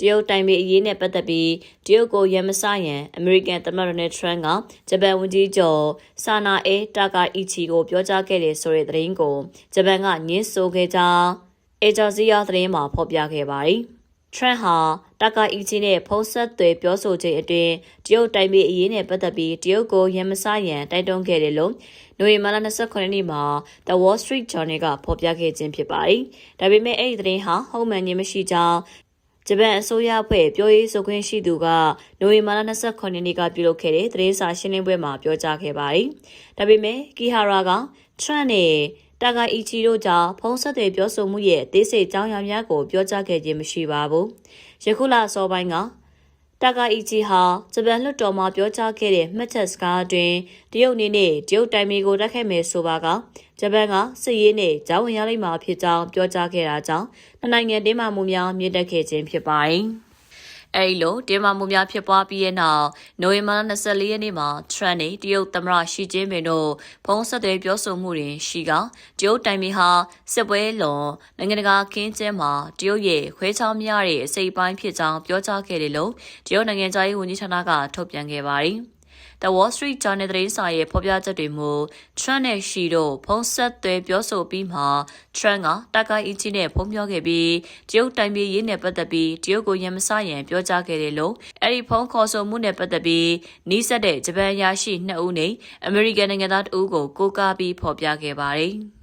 တရုတ်တိုင်ပေအရေးနဲ့ပတ်သက်ပြီးတရုတ်ကိုရမစရန်အမေရိကန်သမ္မတဒေါ်နယ်ထရန့်ကဂျပန်ဝန်ကြီးချုပ်ဆာနာအေတာကာအီချီကိုပြောကြားခဲ့တယ်ဆိုတဲ့သတင်းကိုဂျပန်ကညှင်းဆိုခဲ့ကြောင်းအေဂျာစီယာသတင်းမှာဖော်ပြခဲ့ပါတယ်။ထရန့်ဟာတာကာအီချီနဲ့ဖုံးဆက်သွယ်ပြောဆိုချိန်အတွင်းတရုတ်တိုင်ပေအရေးနဲ့ပတ်သက်ပြီးတရုတ်ကိုရန်မစရန်တိုက်တွန်းခဲ့တယ်လို့နိုဝင်ဘာလ29ရက်နေ့မှာ The Wall Street Journal ကဖော်ပြခဲ့ခြင်းဖြစ်ပါတယ်။ဒါပေမဲ့အဲ့ဒီသတင်းဟာဟုတ်မှန်ခြင်းမရှိကြောင်း ဂျပန်အစိုးရအဖွဲ့ပြောရေးဆိုခွင့်ရှိသူကနိုဝင်ဘာလ29ရက်နေ့ကပြုလုပ်ခဲ့တဲ့သတင်းစာရှင်းလင်းပွဲမှာပြောကြားခဲ့ပါတယ်။ဒါပေမဲ့ကီဟာရာကထရန့်နဲ့တာဂါအီချီတို့ကြောင့်ဖုံးဆက်တွေပြောဆိုမှုရဲ့အသေးစိတ်ကြောင်းရာများကိုပြောကြားခဲ့ခြင်းမရှိပါဘူး။ယခုလအစောပိုင်းက တာဂါအီချီဟာဂျပန်လွှတ်တော်မှာပြောကြားခဲ့တဲ့မှတ်ချက်စကားအတွင်းတရုတ်အနေနဲ့တရုတ်တိုင်မီကိုတိုက်ခိုက်မယ်ဆိုပါကဂျပန်ကစစ်ရေးနဲ့ဂျောင်းဝင်ရလိမ့်မှာဖြစ်ကြောင်းပြောကြားခဲ့တာကြောင့်နှစ်နိုင်ငံတင်းမာမှုများမြင့်တက်ခဲ့ခြင်းဖြစ်ပါတယ်။ အဲဒီလိုတင်းမာမှုများဖြစ်ပွားပြီးတဲ့နောက်နိုဝင်ဘာလ24ရက်နေ့မှာထရန့်နဲ့တရုတ်သမ္မတရှီကျင်းပင်တို့ဖုံးဆက်သွယ်ပြောဆိုမှုတွင်ရှိကတရုတ်တိုင်ပင်ဟာစစ်ပွဲလွန်နိုင်ငံတကာကင်းကျင်းမှာတရုတ်ရဲ့ခွဲခြားများတဲ့အစိပ်ပိုင်းဖြစ်ကြောင်းပြောကြားခဲ့တယ်လို့တရုတ်နိုင်ငံသားရေးဝန်ကြီးဌာနကထုတ်ပြန်ခဲ့ပါတယ်။ The Wall Street Journal သတင်းစာရဲ့ဖော်ပြချက်တွေမှာ Trump နဲ့ Xi တို့ဖုံးဆက်သွယ်ပြောဆိုပြီးမှ Trump ကတာကာအီချီနဲ့ဖုံးပြောခဲ့ပြီးတရုတ်တိုင်ပြည်ရေးနဲ့ပတ်သက်ပြီးတရုတ်ကိုရန်မစရန်ပြောကြားခဲ့တယ်လို့အဲ့ဒီဖုံးခေါ်ဆိုမှုနဲ့ပတ်သက်ပြီးနီးစပ်တဲ့ဂျပန်အရာရှိ2ဦးနဲ့အမေရိကန်နိုင်ငံသား2ဦးကိုကိုးကားပြီးဖော်ပြခဲ့ပါတယ်။